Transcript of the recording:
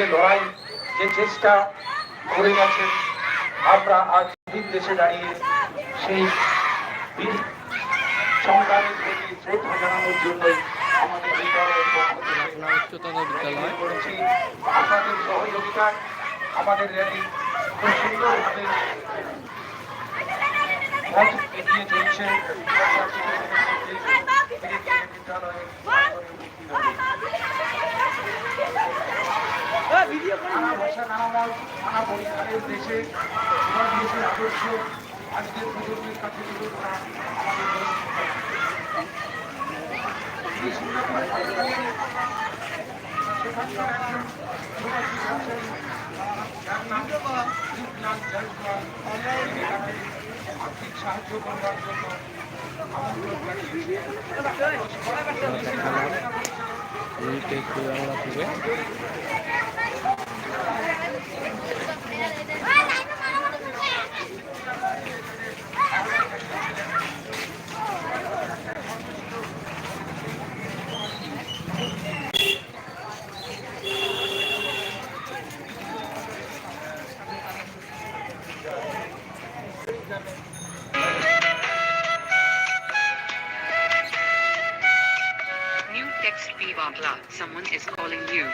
যে লড়াই যে চেষ্টা করে গেছেন আমরা আজ বীর দেশে দাঁড়িয়ে সেই বীর সংগ্রামের প্রতি শ্রদ্ধা জানানোর জন্য আমাদের বিদ্যালয়ের উচ্চতর বিদ্যালয় করেছি। আপনাদের সহযোগিতায় আমাদের র্যালি খুব সুন্দরভাবে এগিয়ে চলছে বিদ্যালয়ে নানা মত নানা পরিবারের দেশে আমার দেশের আদর্শ আজকের প্রজন্মের কাছে তুলে ধরা আর্থিক সাহায্য করবার জন্য। New text P. Someone is calling you.